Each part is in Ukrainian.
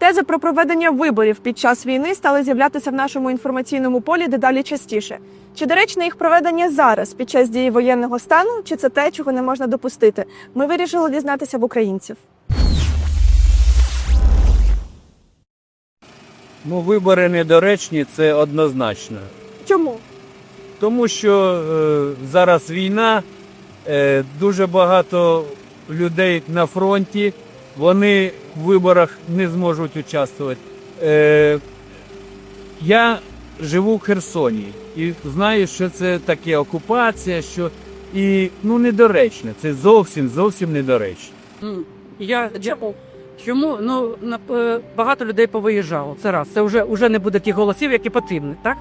Тези про проведення виборів під час війни стали з'являтися в нашому інформаційному полі дедалі частіше. Чи доречне їх проведення зараз під час дії воєнного стану, чи це те, чого не можна допустити? Ми вирішили дізнатися в українців. Ну, вибори недоречні, це однозначно. Чому? Тому що е, зараз війна, е, дуже багато людей на фронті, вони в виборах не зможуть участвувати. Е, я живу в Херсоні і знаю, що це таке окупація, що і ну недоречно. Це зовсім зовсім недоречно. Я чому? Чому? Ну е, багато людей повиїжджало. Це раз. Це вже, вже не буде тих голосів, які потрібні, так?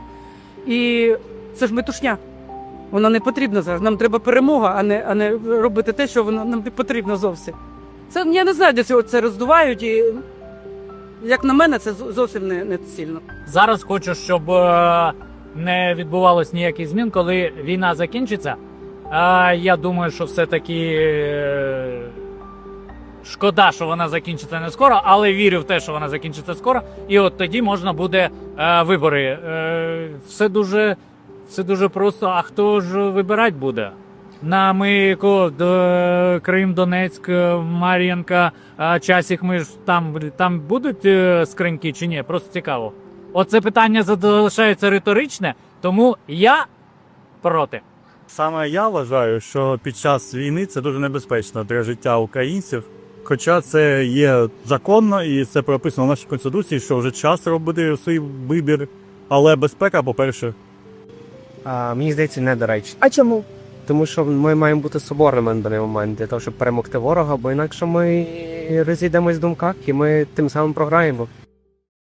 І це ж метушня. Воно не потрібно зараз. Нам треба перемога, а не, а не робити те, що воно нам не потрібно зовсім. Це я не знаю, де цього це роздувають, і як на мене, це зовсім не, не цільно. Зараз хочу, щоб е, не відбувалось ніяких змін, коли війна закінчиться. А я думаю, що все-таки е, шкода, що вона закінчиться не скоро, але вірю в те, що вона закінчиться скоро. І от тоді можна буде е, вибори. Е, все дуже, все дуже просто. А хто ж вибирати буде? На ми ко- Д- Крим, Донецьк, е, Мар'їнка, Часік, ми ж там, там будуть е, скриньки чи ні? Просто цікаво. Оце питання залишається риторичне, тому я проти. Саме я вважаю, що під час війни це дуже небезпечно для життя українців. Хоча це є законно і це прописано в нашій конституції, що вже час робити свій вибір. Але безпека, по-перше, А, мені здається, недоречно. А чому? Тому що ми маємо бути соборними на даний момент для того, щоб перемогти ворога, бо інакше ми розійдемось в думках і ми тим самим програємо.